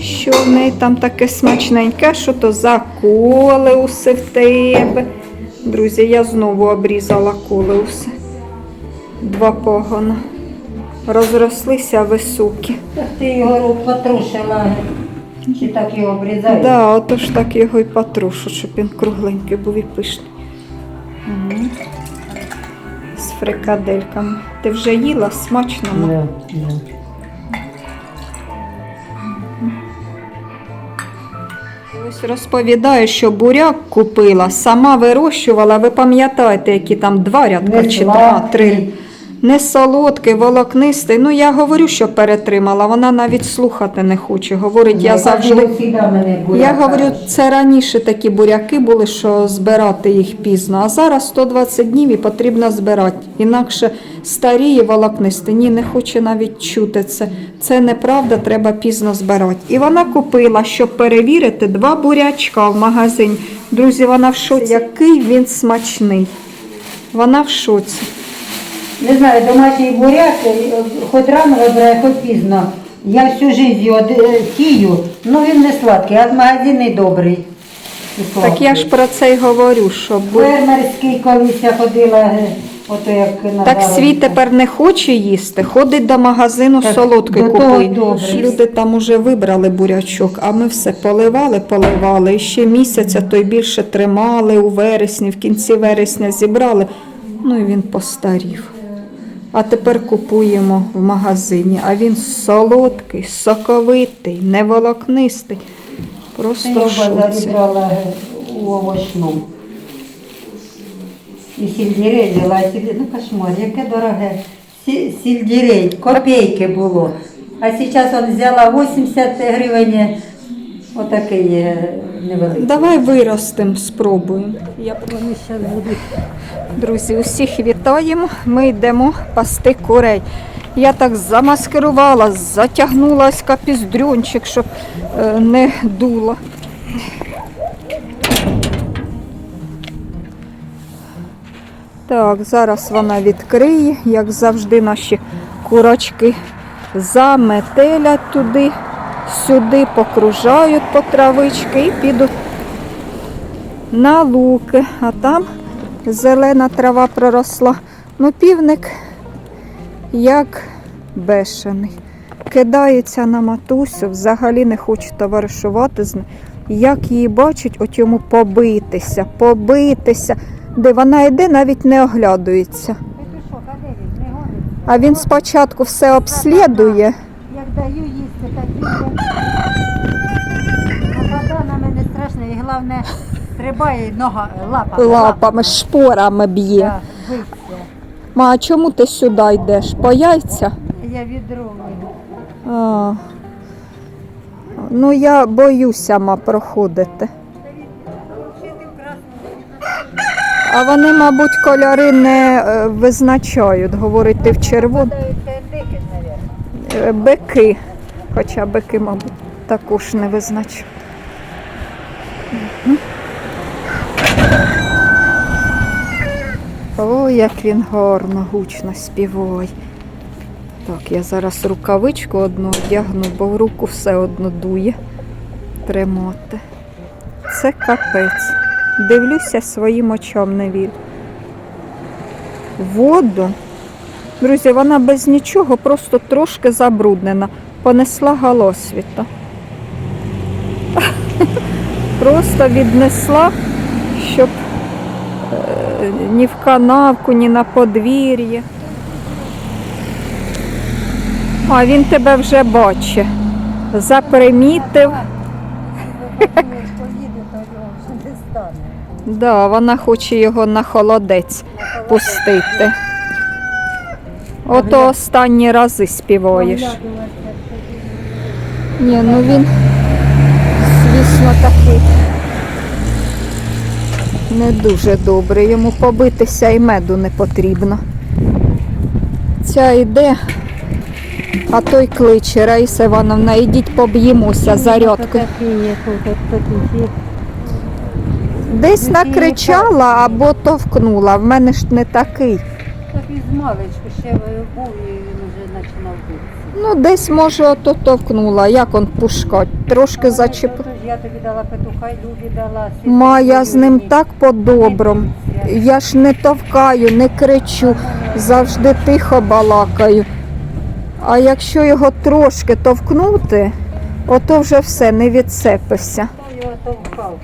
Що в неї там таке смачненьке, що то за колеуси в тебе. Друзі, я знову обрізала колеуси. Два погона. Розрослися високі. Так ти його потрушила, чи так його обрізаєш? Да, отож так його і потрушу, щоб він кругленький був і пишний. Мгм. З фрикадельками. Ти вже їла смачно? ма? Да. Ось розповідає, що буряк купила, сама вирощувала. Ви пам'ятаєте, які там два рядка Не чи два, три. Не солодкий, волокнистий. Ну я говорю, що перетримала. Вона навіть слухати не хоче. Говорить, я завжди. Я говорю, це раніше такі буряки були, що збирати їх пізно. А зараз 120 днів і потрібно збирати. Інакше старіє волокнисти. Ні, не хоче навіть чути це. Це неправда, треба пізно збирати. І вона купила, щоб перевірити, два бурячка в магазині. Друзі, вона в шоці. Який він смачний. Вона в шоці. Не знаю, домашній буряк, е, хоч рано вибирає, хоч пізно. Я всю життя його е, тію, ну він не сладкий, а магазинний добрий. і Так я ж про це й говорю, що Фермерський колись я ходила, е, ото як на Так свій тепер не хоче їсти, ходить до магазину Так, солодкий до того купує. Люди там уже вибрали бурячок, а ми все поливали, поливали. І ще місяця то й більше тримали у вересні, в кінці вересня зібрали. Ну і він постарів. А тепер купуємо в магазині, а він солодкий, соковитий, неволокнистий. Просто в базарі шоці. е, у овочному. І сільдірей взяла, сільдірей, ну кошмар, яке дороге. Сі- Сільдірей, копійки було. А зараз він взяла 80 гривень, отакий е, невеликий. Давай виростемо, спробуємо. Я Вони зараз будуть. Друзі, усіх вітаємо. Ми йдемо пасти курей. Я так замаскирувала, затягнула ось капіздрюнчик, щоб е, не дуло. Так, зараз вона відкриє, як завжди, наші курочки заметелять туди, сюди покружають по травички і підуть на луки, а там зелена трава проросла. Ну, півник як бешений. Кидається на матусю, взагалі не хоче товаришувати з нею. Як її бачить, от йому побитися, побитися. Де вона йде, навіть не оглядується. А він спочатку все обслідує. Як даю їсти, так їсти. Напада на мене страшно і головне стрибає нога, лапа. Лапами, шпорами б'є. Ма, а чому ти сюди йдеш? По яйця? Я відро вийду. А, ну я боюся ма проходити. А вони, мабуть, кольори не е, визначають. Говорить, ти в червону. Це дикий, мабуть. Е, Бики. Хоча бики, мабуть, також не визначають. Мгм. О, як він гарно, гучно співає. Так, я зараз рукавичку одну одягну, бо в руку все одно дує тримати. Це капець. Дивлюся своїм очам не вірю. Воду. Друзі, вона без нічого, просто трошки забруднена. Понесла галосвіта. Просто віднесла, щоб е, ні в канавку, ні на подвір'я. А він тебе вже бачить. Запримітив. Да, вона хоче його на холодець пустити. Ото останні рази співаєш. Ні, ну він, звісно, такий не дуже добрий. Йому побитися і меду не потрібно. Ця йде, а той кличе, Раїса Івановна, ідіть поб'ємося зарядкою. Десь накричала або товкнула. В мене ж не такий. Так маличку ще був і він вже починав на вулиці. Ну, десь, може, ото товкнула. Як он пушкать? Трошки зачеп. Тож Я тобі дала петуха, Любі дала. Ма, я з ним так по-доброму. Я ж не товкаю, не кричу, завжди тихо балакаю. А якщо його трошки товкнути, ото вже все, не відцепився. Хто його товкав?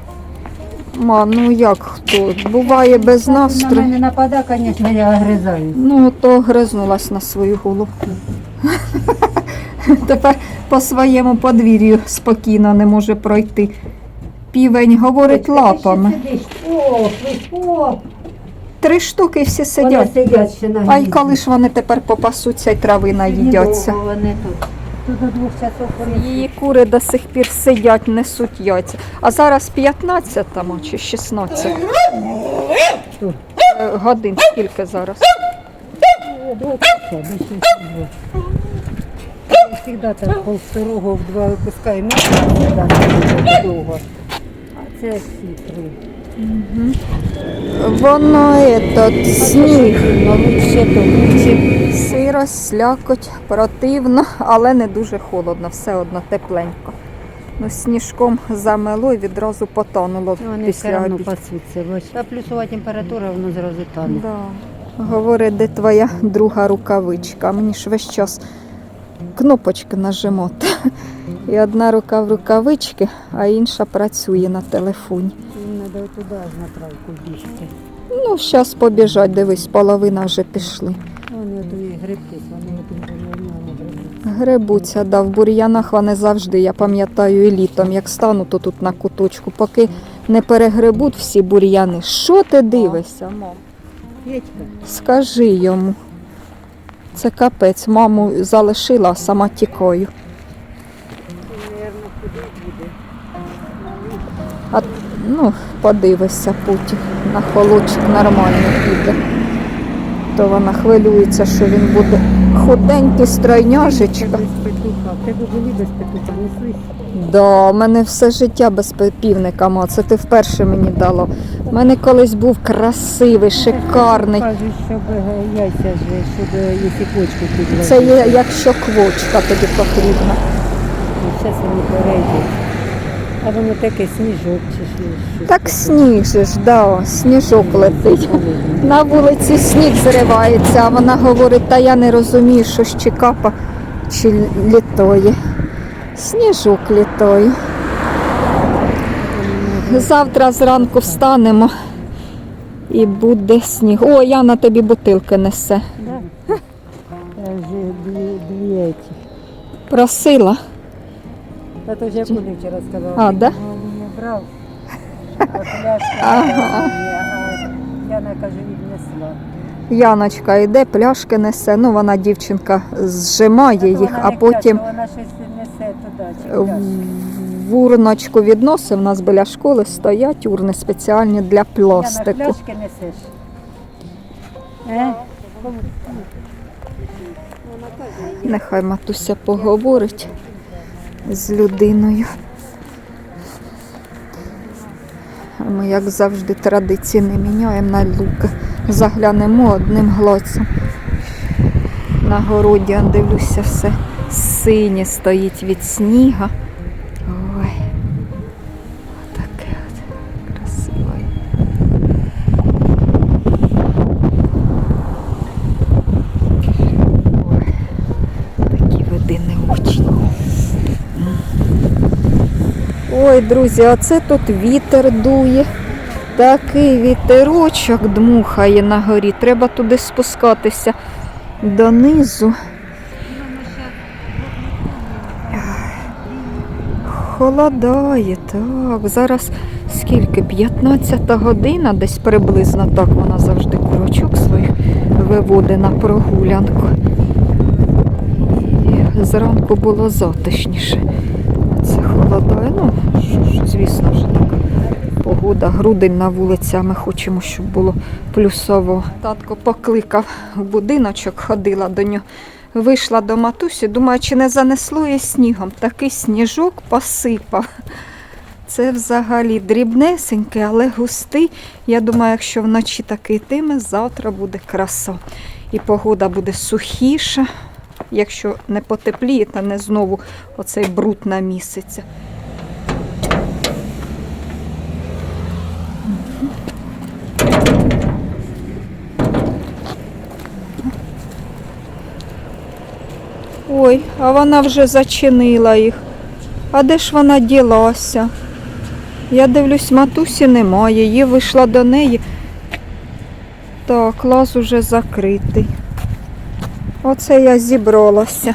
Ма, ну як хто? Буває без На настрою. мене напада, звісно, я огризаюсь. Ну, то гризнулась на свою голову. Тепер по своєму подвір'ю спокійно не може пройти. Півень говорить лапами. О, о, Три штуки всі вони сидять. сидять ще на А й коли ж вони тепер попасуться і трави наїдяться. Вони тут. Тут до двох часов Її кури до сих пір сидять, несуть яйця. А зараз 15 там, чи 16 Е, годин. Скільки зараз? Я завжди так полсторого в два випускаю м'ясо, завжди довго. А це всі три. Воно этот, сніг. Сиро, слякоть, противно, але не дуже холодно, все одно тепленько. Ну, сніжком замело і відразу потонуло Вони після обіду. А плюсова температура, воно зразу тане. Да. Говорить, де твоя друга рукавичка. Мені ж весь час кнопочки нажимати. І одна рука в рукавички, а інша працює на телефоні. Треба туди аж на травку бігти. Ну, зараз побіжать, дивись, половина вже пішли. Вони і грибки, вони. Гребуться, да, в бур'янах вони завжди, я пам'ятаю, і літом, як стану, то тут на куточку, поки не перегребуть всі бур'яни. Що ти дивишся, мам? Петька, Скажи йому. Це капець, маму залишила, а сама тікаю. Ну, подивися потім. На холодчик нормально піде. То вона хвилюється, що він буде худенький, стройняжечка. В? Да, у мене все життя без півника, ма. Це ти вперше мені дало. У мене колись був красивий, шикарний. Кажуть, щоб яйця щоб якщо почку підложити. Це є якщо квочка тобі потрібна. Зараз вони перейдуть. А воно таке сніжок чи що. щось Так сніг же ж, да, сніжок летить. На вулиці сніг зривається, а вона говорить, та я не розумію, що ж чи капа, чи літає. Сніжок літає. Завтра зранку встанемо і буде сніг. О, Яна тобі бутилки несе. Я. Просила. Та то ж я коли вчора сказала. А, да? Він не брав. А пляшка Ага. Яна каже, віднесла. Яночка йде, пляшки несе. Ну, вона дівчинка зжимає їх, а потім Вона щось несе туди. в урночку відносив. У нас біля школи стоять урни спеціальні для Яна, пластику. пляшки несеш? Е? Нехай матуся поговорить з людиною. Ми, як завжди, традиції не міняємо на луки. Заглянемо одним глоцем. На городі дивлюся, все синє стоїть від сніга. Друзі, а це тут вітер дує. Такий вітерочок дмухає на горі. Треба туди спускатися донизу. Холодає, так. Зараз скільки? 15 година, десь приблизно так вона завжди курочок своїх виводить на прогулянку. І зранку було затишніше. Це холодає. Ну, звісно ж, така погода. Грудень на вулиці, ми хочемо, щоб було плюсово. Татко покликав в будиночок, ходила до нього. Вийшла до матусі, думаю, чи не занесло її снігом. Такий сніжок посипав. Це взагалі дрібнесенький, але густий. Я думаю, якщо вночі такий йтиме, завтра буде краса. І погода буде сухіша. якщо не потепліє, та не знову оцей бруд наміситься. Ой, а вона вже зачинила їх. А де ж вона ділася? Я дивлюсь, матусі немає. Її вийшла до неї. Так, лаз уже закритий. Оце я зібралася.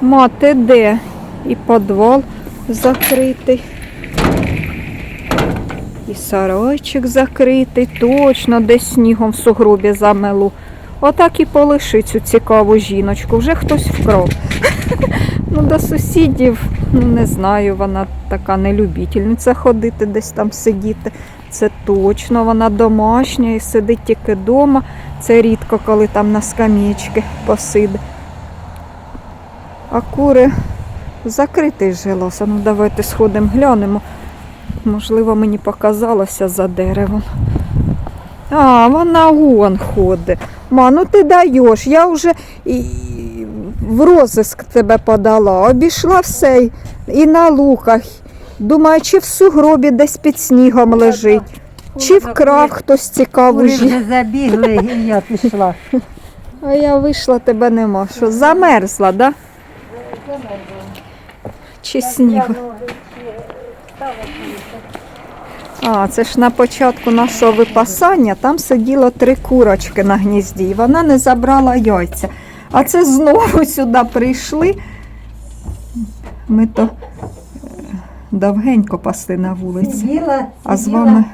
Ма, ти де? І підвал закритий. І сарайчик закритий, точно десь снігом в сугробі замелу. Отак і полиши цю цікаву жіночку. Вже хтось вкрав. Ну, до сусідів, ну не знаю, вона така нелюбітельниця ходити, десь там сидіти. Це точно, вона домашня і сидить тільки вдома. Це рідко, коли там на скам'ячки посиде. А кури закритий жилося. Ну давайте сходимо глянемо. Можливо, мені показалося за деревом. А, вона вон ходить. Ма, ну ти даєш, я вже і, в розиск тебе подала, обійшла все і на луках. Думаю, чи в сугробі десь під снігом лежить, чи вкрав хтось цікаву Кури жінку. вже забігли, і я пішла. А я вийшла, тебе нема. Що, замерзла, да? Чи снігу? А, це ж на початку нашого випасання там сиділо три курочки на гнізді, і вона не забрала яйця. А це знову сюди прийшли. Ми то е, довгенько пасли на вулиці. Сиділа, А з вами,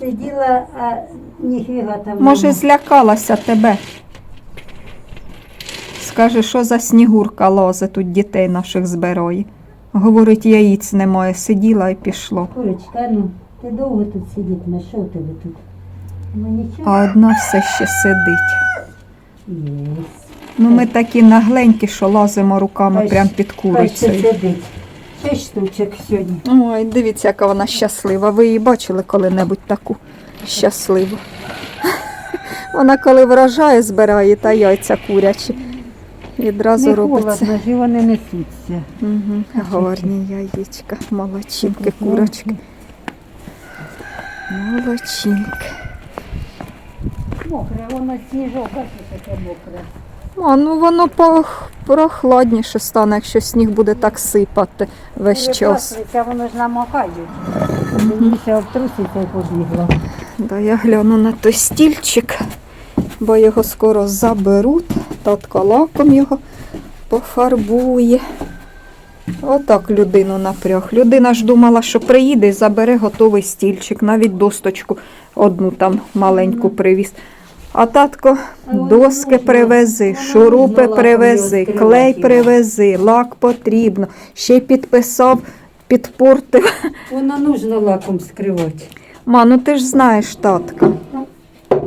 сиділа, а ніфіга там. може, злякалася тебе. Скаже, що за снігурка лозе тут дітей наших збирає. Говорить, яїць немає, сиділа і пішло. Курочка, ну, ти довго тут сидітимеш, що у тебе тут? Ну нічого. А одна все ще сидить. Є. Ну ми такі нагленькі, що лазимо руками Хай прямо під ще курицею. сидить. Шість штучок сьогодні. Ой, дивіться, яка вона щаслива. Ви її бачили коли-небудь таку щасливу. Вона коли врожає, збирає та яйця курячі. Відразу Не робиться. холодно, ж і вони несуться. Угу. Гарні яєчка, молодчинки, курочки. Молодчинки. Мокре, воно сніжок, а таке мокре? А, ну воно прохладніше стане, якщо сніг буде так сипати весь час. Перепластується, воно ж. Мені ще обтруситься і побігла. Да, я гляну на той стільчик, бо його скоро заберуть. Татко лаком його пофарбує. Отак людину напряг. Людина ж думала, що приїде і забере готовий стільчик, навіть досточку одну там маленьку привіз. А татко доски привези, шурупи привези, клей привези, лак потрібно. Ще й підписав, підпортив. Воно нужно лаком скривати. Ма, ну ти ж знаєш татка.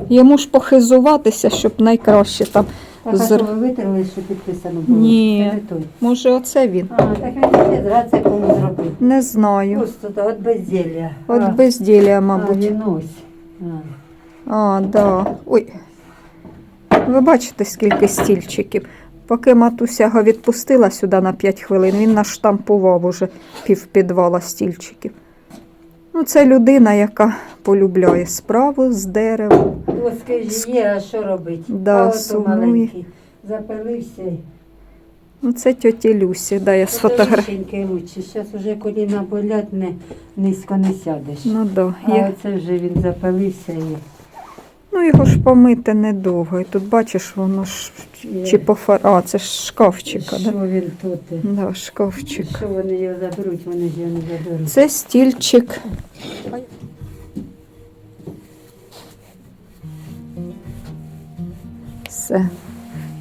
Йому ж похизуватися, щоб найкраще там. Так, а Зр- що ви витерли, що підписано було? Ні. Це не той. Може, оце він? А, так він ще зра це кому зробив. Не знаю. Просто та, от безділля. От а, безділля, а, мабуть. він ось. А. А, да. Ой. Ви бачите, скільки стільчиків. Поки матуся його відпустила сюди на 5 хвилин, він наштампував уже пів підвала стільчиків. Ну, це людина, яка полюбляє справу з дерева. Ось ж є, а що робити? Да, а ото маленький. Запилився. Ну, це тьоті Люсі, да, я сфотографую. Зараз вже коліна болять, не, низько не сядеш. Ну, да. а Я... оце вже він запилився і ну його ж помити недовго. І тут бачиш, воно ж чи по фар... А, це ж шкафчика, що да? він тут. Да, шкафчик. Що вони його заберуть, вони ж його не заберуть. Це стільчик. Все.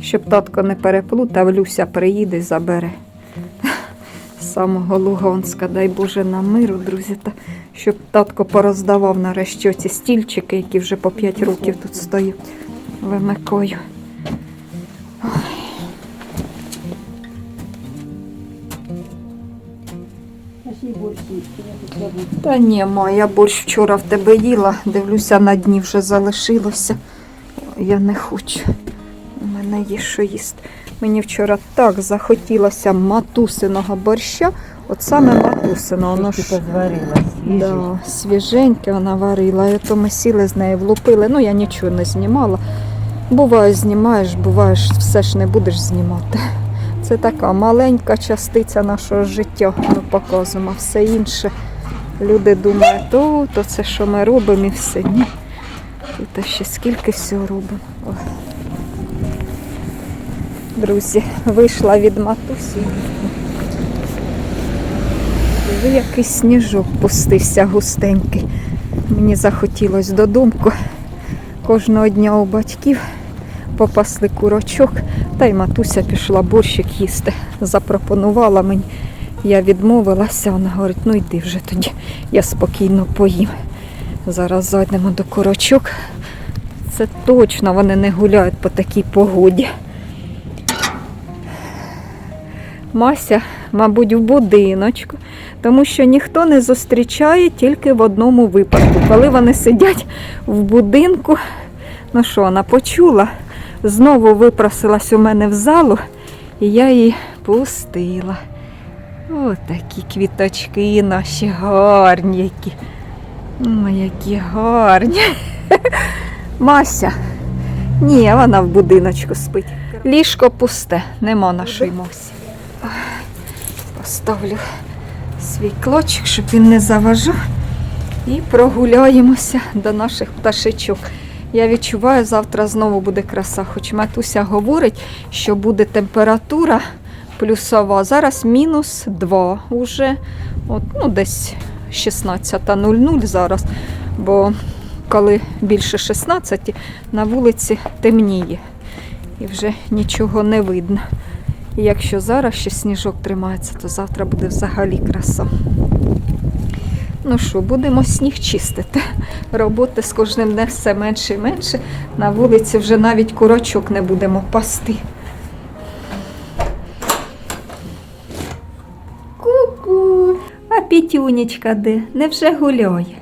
Щоб татко не переплутав, Люся приїде і забере. Самого Луганська, дай Боже на миру, друзі, та щоб татко пороздавав нарешті оці стільчики, які вже по 5 років тут тут забуду. Та ні, ма, я борщ вчора в тебе їла, дивлюся, на дні вже залишилося. Я не хочу. не їсть, що їсти. Мені вчора так захотілося матусиного борща, от саме матусиного. Воно ж да, свіженьке вона варила. І то ми сіли з нею влупили. Ну, я нічого не знімала. Буває, знімаєш, буває, все ж не будеш знімати. Це така маленька частиця нашого життя. Ми показуємо, все інше. Люди думають, о, то це що ми робимо і все. Ні. Тут ще скільки всього робимо. Ой. Друзі, вийшла від матусі. Диви, який сніжок пустився густенький. Мені захотілося додому. Кожного дня у батьків попасли курочок, та й матуся пішла борщик їсти. Запропонувала мені. Я відмовилася, вона говорить, ну йди вже тоді, я спокійно поїм. Зараз зайдемо до курочок. Це точно вони не гуляють по такій погоді. Мася, мабуть, в будиночку, тому що ніхто не зустрічає тільки в одному випадку. Коли вони сидять в будинку, ну що, вона почула, знову випросилась у мене в залу, і я її пустила. О, такі квіточки наші гарні які. Ой, які гарні. Мася. Ні, вона в будиночку спить. Ліжко пусте, нема нашої Мосі. Поставлю свій клочок, щоб він не заважав. І прогуляємося до наших пташечок. Я відчуваю, завтра знову буде краса. Хоч матуся говорить, що буде температура плюсова. Зараз мінус 2 уже. От, ну, десь 16.00 зараз. Бо коли більше 16, на вулиці темніє. І вже нічого не видно. І якщо зараз ще сніжок тримається, то завтра буде взагалі краса. Ну що, будемо сніг чистити. Роботи з кожним днем все менше і менше. На вулиці вже навіть курочок не будемо пасти. Ку-ку. А пітюнечка де? Невже гуляє?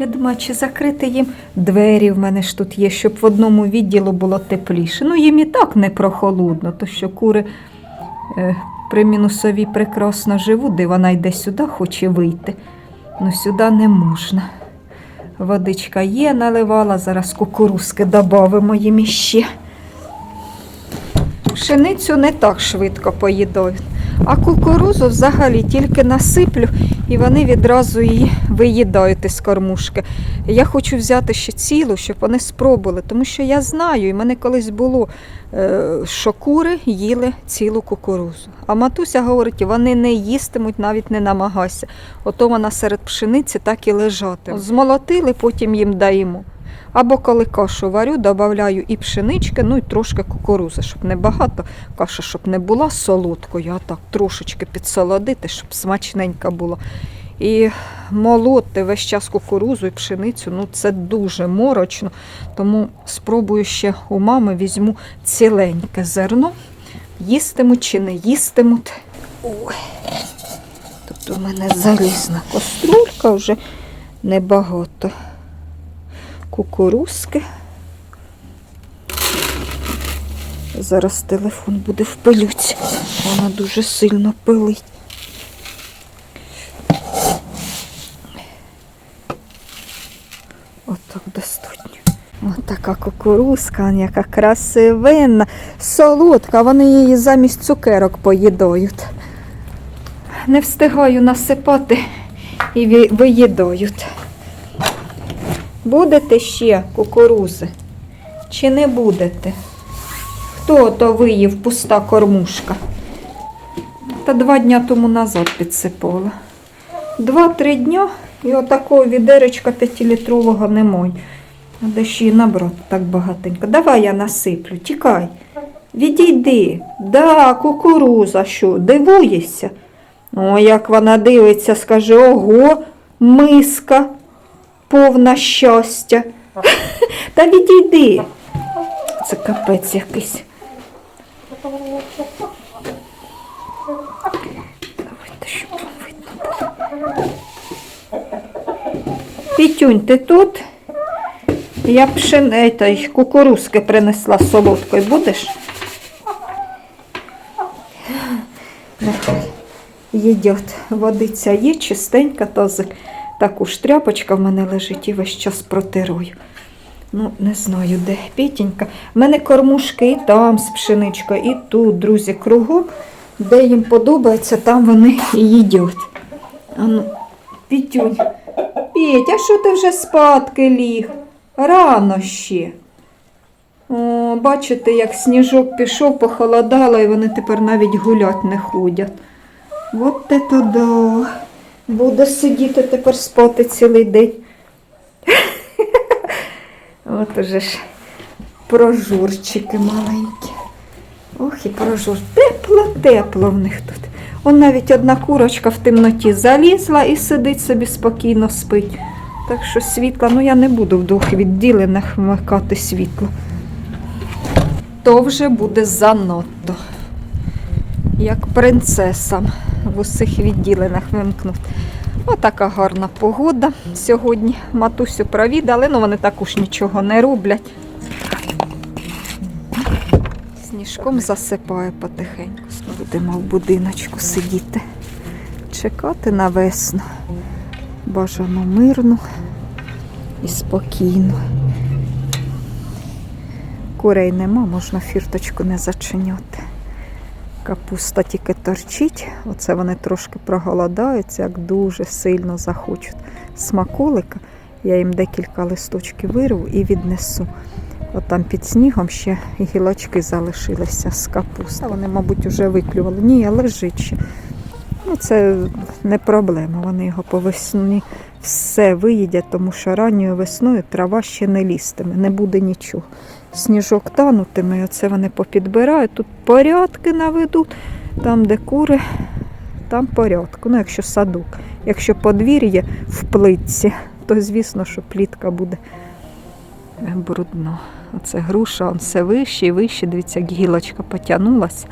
Я думаю, чи закрити їм двері в мене ж тут є, щоб в одному відділу було тепліше. Ну, їм і так не прохолодно, то що кури е, при мінусовій прекрасно живуть, де вона йде сюди, хоче вийти. Ну, сюди не можна. Водичка є, наливала, зараз кукурузки додамо їм іще. Пшеницю не так швидко поїдають. А кукурузу взагалі тільки насиплю і вони відразу її виїдають із кормушки. Я хочу взяти ще цілу, щоб вони спробували, тому що я знаю, і мене колись було, е, що кури їли цілу кукурузу. А матуся говорить, вони не їстимуть, навіть не намагайся. Ото вона серед пшениці так і лежатиме. Змолотили, потім їм даємо. Або коли кашу варю, додаю і пшенички, ну і трошки кукурузи, щоб не багато каша, щоб не була солодкою, а так трошечки підсолодити, щоб смачненька була. І молоти весь час кукурузу і пшеницю, ну це дуже морочно. Тому спробую ще у мами візьму ціленьке зерно. Їстимуть чи не їстимуть. Ой. Тут у мене залізна каструлька вже небагато кукурузки. Зараз телефон буде в пилюці. Вона дуже сильно пилить. Отак достатньо. Ось така кукурузка, яка красивенна, солодка. Вони її замість цукерок поїдають. Не встигаю насипати і ви- виїдають. Будете ще кукурузи? Чи не будете? Хто то виїв пуста кормушка? Та два дня тому назад підсипала. Два-три дня і отакого відеречка п'ятилітрового немає. Де ще й набрати так багатенько. Давай я насиплю, тікай. Відійди. Да, кукуруза, що, дивуєшся? О, як вона дивиться, скаже, ого, миска повна щастя. Та відійди. Це капець якийсь. Давайте, щоб видно було. Пітюнь, ти тут? Я пшен... этой, кукурузки принесла солодкою. Будеш? Нехай. Водиця є, чистенька тазик. Таку ж тряпочка в мене лежить і весь час протирую. Ну, не знаю, де Пітінька. В мене кормушки і там з пшеничкою, і тут, друзі, кругом. Де їм подобається, там вони і їдять. А ну, Пітюнь. Петь, а що ти вже спадки ліг? Рано ще. О, бачите, як сніжок пішов, похолодало, і вони тепер навіть гулять не ходять. От це то да. Буде сидіти тепер спати цілий день. От уже ж прожурчики маленькі. Ох і прожур. Тепло, тепло в них тут. Он навіть одна курочка в темноті залізла і сидить собі спокійно спить. Так що світла, ну я не буду в двох відділених вмикати світло. То вже буде занадто. Як принцесам в усіх відділених вимкнути. Отака гарна погода. Сьогодні матусю провідали, ну вони також нічого не роблять. Сніжком засипає потихеньку. Будемо в будиночку сидіти, чекати на весну. Бажано мирну і спокійну. Курей нема, можна фірточку не зачиняти. Капуста тільки торчить, оце вони трошки проголодаються, як дуже сильно захочуть смаколика. Я їм декілька листочків вирву і віднесу. От там під снігом ще гілочки залишилися з капусти. Вони, мабуть, вже виклювали. Ні, лежить ще. Ну, це не проблема. Вони його по весні все виїдять, тому що ранньою весною трава ще не лістиме, не буде нічого. Сніжок танутиме, оце вони попідбирають. Тут порядки наведуть. Там, де кури, там порядку. Ну, якщо садок. Якщо подвір'я в плитці, то звісно, що плітка буде брудно. Оце груша, он все вище і вище. Дивіться, як гілочка потягнулася,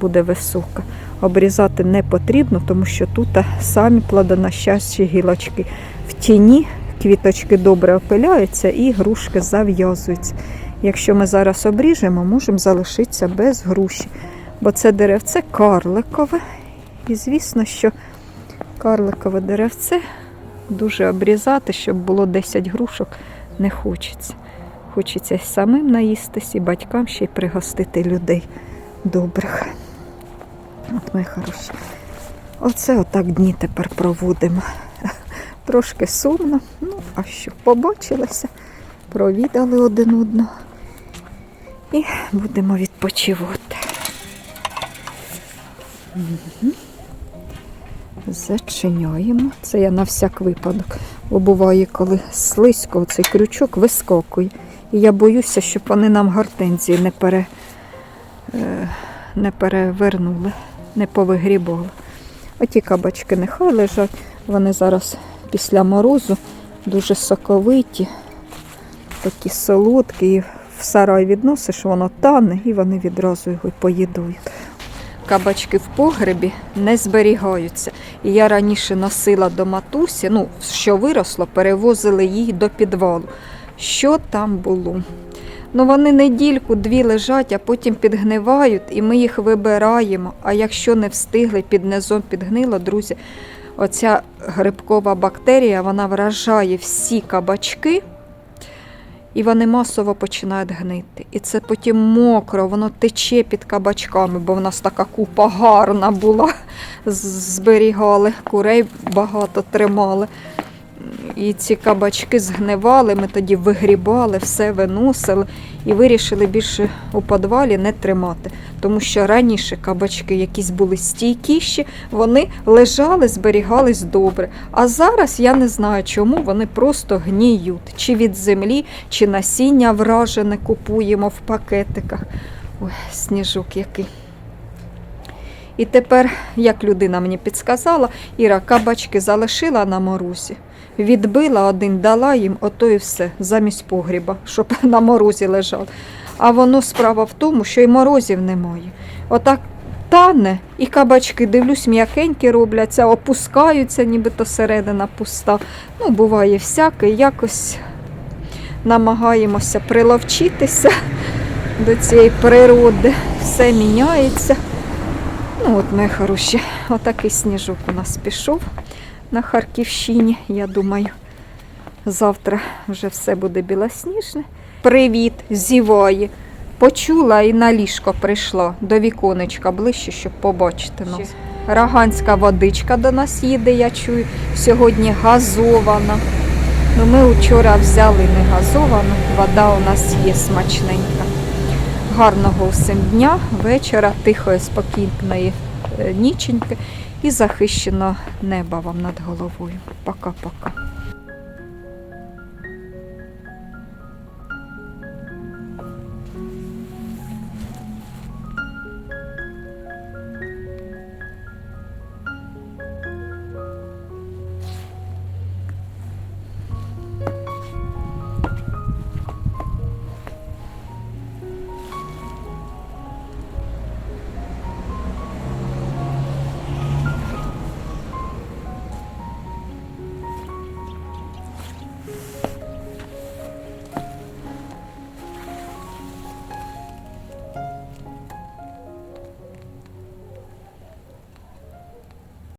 буде висока. Обрізати не потрібно, тому що тут самі плодонащащі гілочки. В тіні квіточки добре опиляються і грушки зав'язуються. Якщо ми зараз обріжемо, можемо залишитися без груші. Бо це деревце карликове. І звісно, що карликове деревце дуже обрізати, щоб було 10 грушок, не хочеться. Хочеться самим наїстись, і батькам ще й пригостити людей добрих. От мої хороші. Оце отак дні тепер проводимо. Трошки сумно, ну а що, побачилися, провідали один одного і будемо відпочивати. Зачиняємо. Це я на всяк випадок. Бо буває, коли слизько цей крючок вискокує. І я боюся, щоб вони нам гортензії не, пере, е, не перевернули, не повигрібали. Оті кабачки нехай лежать. Вони зараз після морозу дуже соковиті, такі солодкі. В сарай відносиш, воно тане і вони відразу його поїдують. Кабачки в погребі не зберігаються. І я раніше носила до матусі, ну, що виросло, перевозили їх до підвалу. Що там було? Ну, вони недільку, дві лежать, а потім підгнивають, і ми їх вибираємо. А якщо не встигли, під низом підгнило, друзі, оця грибкова бактерія вона вражає всі кабачки, і вони масово починають гнити. І це потім мокро, воно тече під кабачками, бо в нас така купа гарна була. Зберігали, курей багато тримали. І ці кабачки згнивали, ми тоді вигрібали, все виносили і вирішили більше у підвалі не тримати. Тому що раніше кабачки якісь були стійкіші, вони лежали, зберігались добре. А зараз я не знаю, чому вони просто гніють. Чи від землі, чи насіння вражене купуємо в пакетиках. Ой, сніжок який. І тепер, як людина мені підсказала, Іра кабачки залишила на морозі, відбила один, дала їм, ото і все, замість погріба, щоб на морозі лежав. А воно справа в тому, що й морозів немає. Отак тане, і кабачки, дивлюсь, м'якенькі робляться, опускаються, нібито середина пуста. Ну, буває всяке, якось намагаємося приловчитися до цієї природи. Все міняється. Ну от, мої хороші, отакий сніжок у нас пішов на Харківщині. Я думаю, завтра вже все буде білосніжне. Привіт, зіває. Почула і на ліжко прийшла до віконечка ближче, щоб побачити нас. Раганська водичка до нас їде, я чую. Сьогодні газована. Ну, ми вчора взяли не газовану, вода у нас є смачненька. Гарного усім дня, вечора, тихої, спокійної е, ніченьки і захищеного неба вам над головою. Пока-пока.